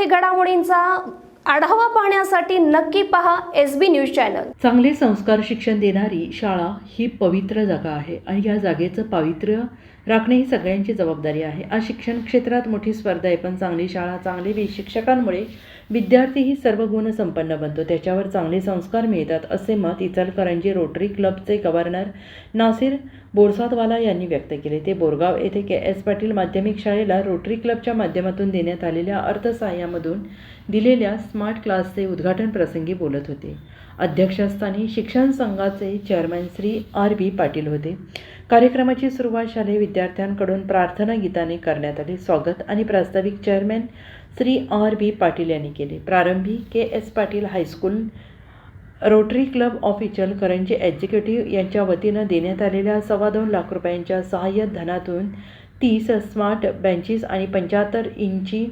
विद्यार्थी घडामोडींचा आढावा पाहण्यासाठी नक्की पहा एस बी न्यूज चॅनल. चांगले संस्कार शिक्षण देणारी शाळा ही पवित्र जागा आहे आणि या जागेचं पावित्र्य राखणे ही सगळ्यांची जबाबदारी आहे. आज शिक्षण क्षेत्रात मोठी स्पर्धा आहे पण चांगली शाळा चांगले शिक्षकांमुळे विद्यार्थी ही सर्व गुण संपन्न बनतो. त्याच्यावर चांगले संस्कार मिळतात असे मत इचलकरंजी रोटरी क्लबचे गव्हर्नर नासिर बोरसादवाला यांनी व्यक्त केले. ते बोरगाव येथे के. एस. पाटील माध्यमिक शाळेला रोटरी क्लबच्या माध्यमातून देण्यात आलेल्या अर्थसहाय्यामधून दिलेल्या स्मार्ट क्लासचे उद्घाटन प्रसंगी बोलत होते. अध्यक्षस्थानी शिक्षण संघाचे chairman Shri R B Patil होते. कार्यक्रमाची सुरुवात शालेय विद्यार्थ्यांकडून प्रार्थना गीताने करण्यात आली. स्वागत आणि प्रास्ताविक chairman Shri R B Patil यांनी केले. प्रारंभी K S Patil high school Rotary club of Ichalkaranji executive यांच्या वतीनं देण्यात आलेल्या सव्वा दोन लाख रुपयांच्या सहाय्य धनातून तीस स्मार्ट बेंचेस आणि पंच्याहत्तर इंची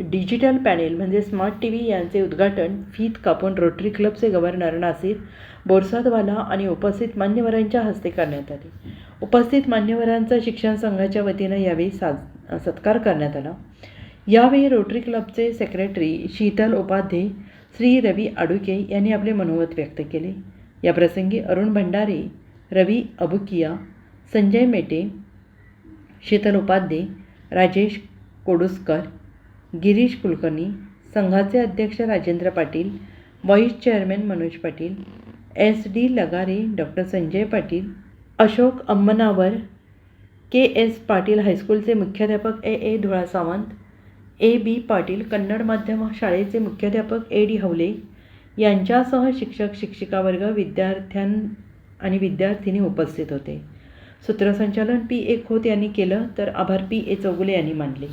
डिजिटल पॅनेल म्हणजे स्मार्ट टी व्ही यांचे उद्घाटन फीत कापून रोटरी क्लबचे गव्हर्नर नासिर बोरसादवाला आणि उपस्थित मान्यवरांच्या हस्ते करण्यात आले. उपस्थित मान्यवरांचा शिक्षण संघाच्या वतीनं यावेळी साज सत्कार करण्यात आला. यावेळी रोटरी क्लबचे सेक्रेटरी शीतल उपाध्ये श्री रवी आडुके यांनी आपले मनोगत व्यक्त केले. या प्रसंगी अरुण भंडारे रवी अबुकिया संजय मेटे शीतल उपाध्ये राजेश कोडुसकर गिरीश कुलकर्णी संघाचे अध्यक्ष Rajendra Patil vice chairman Manoj Patil S D Lagare doctor Sanjay Patil Ashok Ammanavar K S Patil हायस्कूलचे मुख्याध्यापक A A Dhula Sawant A B Patil Kannada माध्यम शाळेचे मुख्याध्यापक ए डी हवले यांच्यासह शिक्षक शिक्षिका वर्ग विद्यार्थ्यां आणि विद्यार्थिनी उपस्थित होते. सूत्रसंचालन पी ए खोत यांनी केलं तर आभार पी ए चौगुले यांनी मानले.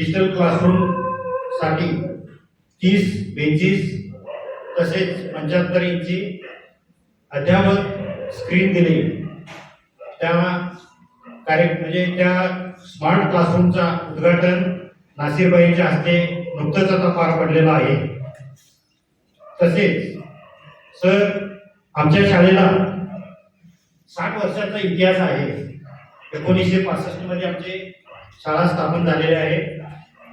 डिजिटल क्लासरूमसाठी तीस बेंचीस तसेच पंच्याहत्तर इंची अद्यावत स्क्रीन दिली त्या कार्य म्हणजे त्या स्मार्ट क्लासरूमचा उद्घाटन नासिरबाईंच्या हस्ते नुकतंच आता पार पडलेला आहे. तसेच सर आमच्या शाळेला साठ वर्षाचा इतिहास आहे. एकोणीसशे पासष्टमध्ये आमचे शाळा स्थापन झालेल्या आहे.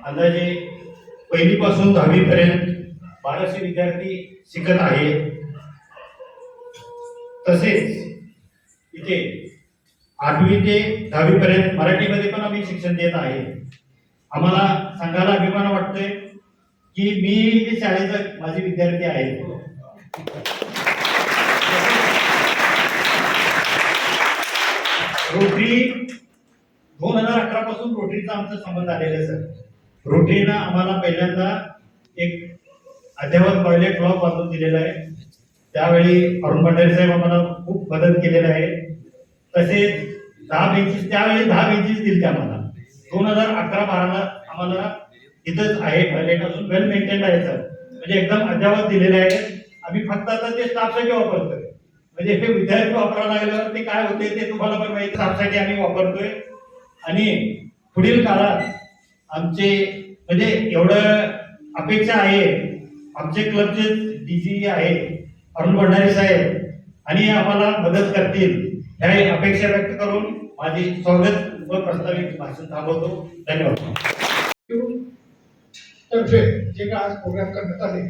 अंदाजे पहिलीपासून दहावीपर्यंत बाराशे विद्यार्थी शिकत आहेत तसेच इथे आठवी ते दहावीपर्यंत मराठीमध्ये पण आम्ही शिक्षण देत आहे. आम्हाला सांगायला अभिमान वाटतोय की मी जे शाळेचा माझे विद्यार्थी आहेत रोटरी दोन हजार अकरा पासून रोटरीचा आमचा संबंध आलेला आहे सर. रोटरीनं आम्हाला पहिल्यांदा एक अद्यावत टॉयलेट ब्लॉक बांधून दिलेला आहे. त्यावेळी अरुण भंडारी साहेब आम्हाला खूप मदत केलेला आहे. तसेच दहा बेंचेस त्यावेळी दहा बेंचेस दिले आम्हाला. दोन हजार अकरा बाराला आम्हाला इथंच आहे टॉयलेट असून वेल मेंटेन आहे सर. म्हणजे एकदम अद्यावत दिलेलं आहे. आम्ही फक्त आता ते स्टाफसाठी वापरतोय. म्हणजे हे विद्यार्थी वापरायला लागल्यावर ते काय होते ते तुम्हाला पण माहिती स्टाफसाठी आम्ही वापरतोय. आणि पुढील काळात आमचे म्हणजे एवढं अपेक्षा आहे आमचे क्लबचे डी जी आहे अरुण भंडारी साहेब आणि आम्हाला मदत करतील. ह्या अपेक्षा व्यक्त करून माझे स्वागत व प्रस्तावित भाषण थांबवतो. धन्यवाद. तर्फे जे काय आज प्रोग्राम करण्यात आले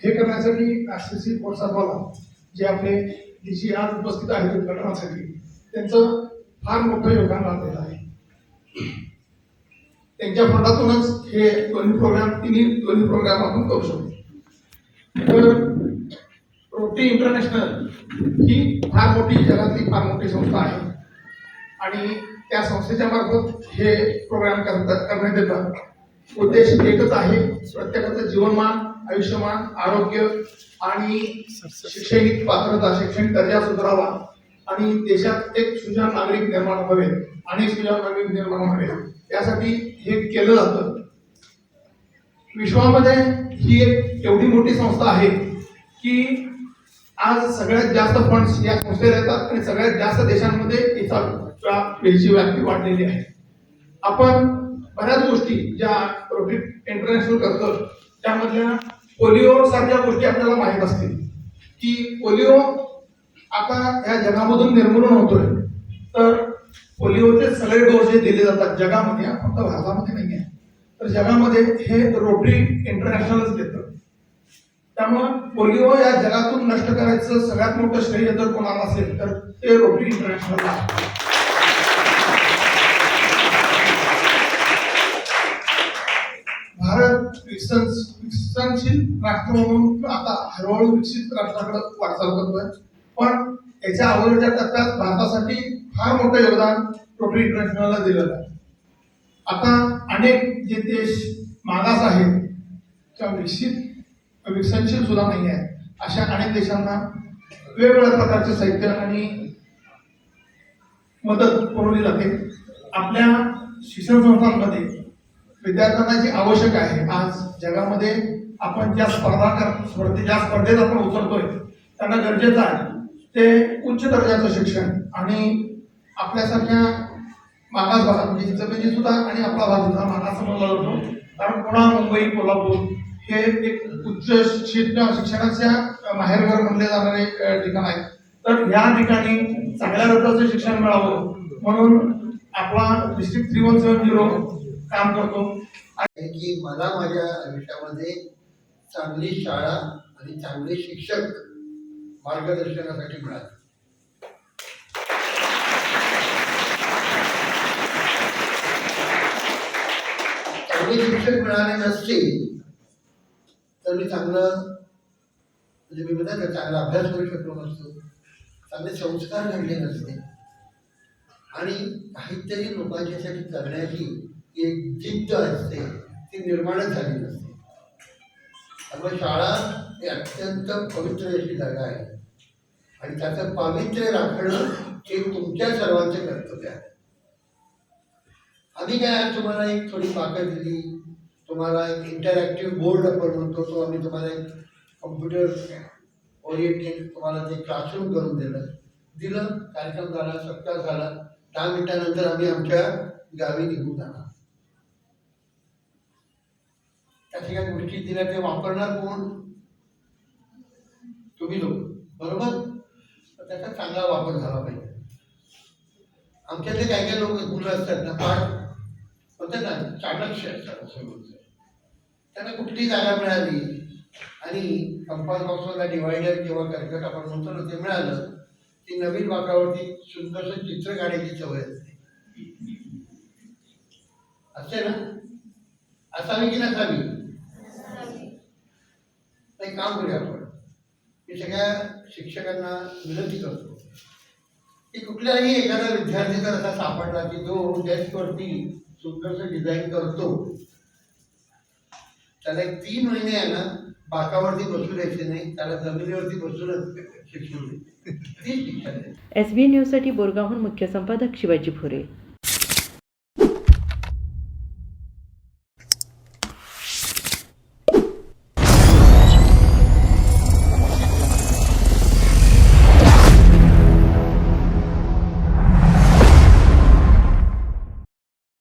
हे करण्यासाठी आशिषी प्रोत्साहवाला जे आपले डी सी आज उपस्थित आहेत उद्घाटनासाठी त्यांचं फार मोठं योगदान राहिलेलं आहे. त्यांच्या फंडातूनच हे दोन्ही प्रोग्राम तिन्ही दोन्ही प्रोग्राम आपण करू शकतो. तर रोटी इंटरनॅशनल ही फार मोठी जगातली फार मोठी संस्था आहे. आणि त्या संस्थेच्या मार्फत हे प्रोग्राम करतात करण्यात येतात. उद्देश एकच आहे प्रत्येकाचं जीवनमान आयुष्यमान आरोग्य आणि शैक्षणिक पात्रता शैक्षणिक दर्जा सुधारावा. आणि देशात एक सुजाण नागरिक निर्माण व्हावे आणि सुजाण नागरिक निर्माण व्हावे यासाठी हे केलं जातं. विश्वामध्ये ही एक एवढी मोठी संस्था आहे की आज सगळ्यात जास्त फंड्स या संस्थेला येतात आणि सगळ्यात जास्त देशांमध्ये याचा याची व्याप्ती वाढलेली आहे. आपण बऱ्याच गोष्टी ज्या रोटरी इंटरनॅशनल करतो त्यामधल्या पोलिओ सारख्या गोष्टी आपल्याला माहीत असतील. की पोलिओ आता या जगामधून निर्मूलन होतोय. तर पोलिओचे सगळे डोस जे दिले जातात जगामध्ये फक्त भारतामध्ये नाही आहे तर जगामध्ये हे रोटरी इंटरनॅशनलच देतं त्यामुळं पोलिओ या जगातून नष्ट करायचं सगळ्यात मोठं श्रेय जर कोणाला असेल तर ते रोटरी इंटरनॅशनल भारत विकसन विकसनशील राष्ट्र म्हणून आता हळूहळू विकसित राष्ट्राकडे वाटचाल करतोय. पण याच्या अगोदरच्या टप्प्यात भारतासाठी फार मोठं योगदान टोटल इंटरनॅशनलला दिलेलं आहे आता अनेक जे देश मागास आहेत किंवा विकसित विकसनशील सुद्धा नाही आहेत. अशा अनेक देशांना वेगवेगळ्या प्रकारचे साहित्य आणि मदत पुरवली जाते. आपल्या शिक्षण संस्थांमध्ये विद्यार्थ्यांना जी आवश्यक आहे आज जगामध्ये आपण ज्या स्पर्धा कर स्पर्धे ज्या स्पर्धेत आपण उतरतोय त्यांना गरजेचं आहे. ते उच्च दर्जाचं शिक्षण आणि आपल्यासारख्या मागास भागात म्हणजे जमिनी सुद्धा आणि आपला भाग सुद्धा मागास समजला जातो कारण पुणा मुंबई कोल्हापूर हे एक उच्च शिक्षित शिक्षणाच्या माहेरघर म्हणले जाणारे ठिकाण आहे तर या ठिकाणी चांगल्या दर्जाचं शिक्षण मिळावं म्हणून आपला district three one seven zero काम करतो. आणि की मला माझ्या आयुष्यामध्ये चांगली शाळा आणि चांगले शिक्षक मार्गदर्शनासाठी मिळाली. चांगले शिक्षक मिळाले नसते तर मी चांगलं म्हणजे मी म्हणतात ना चांगला अभ्यास करू शकलो नसतो. चांगले संस्कार घडले नसते. आणि काहीतरी लोकांच्यासाठी करण्याची एक जिद्द असते ती निर्माणच झाली नसते. त्यामुळे शाळा ही अत्यंत पवित्र अशी जागा आहे. आणि त्याचं पावित्र्य राखणं हे तुमच्या सर्वांचे कर्तव्य आहे. आम्ही काय तुम्हाला एक थोडी पाकं दिली तुम्हाला एक इंटरॅक्टिव्ह बोर्ड आपण म्हणतो तो आम्ही तुम्हाला एक कम्प्युटर ओरिएंटेड तुम्हाला ते क्लासरूम करून दिलं. दिलं कार्यक्रम झाला सप्ताह झाला. दहा मिनिटानंतर आम्ही आमच्या गावी निघून जाणार. त्या सगळ्या गोष्टी दिल्या ते वापरणार कोण? तुम्ही लोक. बरोबर? त्याचा चांगला वापर झाला पाहिजे. आमच्यातले काही काही लोक मुलं असतात ना फार म्हणतात ना चाणक्य असतात त्यांना कुठली जागा मिळाली? आणि कंपास बॉक्समधला डिवायडर किंवा कर्कट आपण म्हणतो ना ते मिळालं. ती नवीन वाकावरती सुंदरसं चित्र काढायची सवय असते. असते ना? असावी की नसावी? काम करूया आपण. मी सगळ्या शिक्षकांना विनंती करतो. की कुठल्याही एखादा विद्यार्थी जर असा सापडला की जो डेस्कवरती सुंदरसं डिझाईन करतो त्याला एक तीन महिने आहे ना बाकावरती बसू द्यायचे नाही त्याला जमिनीवरती बसूनच शिक्षण शिक्षण एस बी न्यूजसाठी बोरगावहून मुख्य संपादक शिवाजी भोरे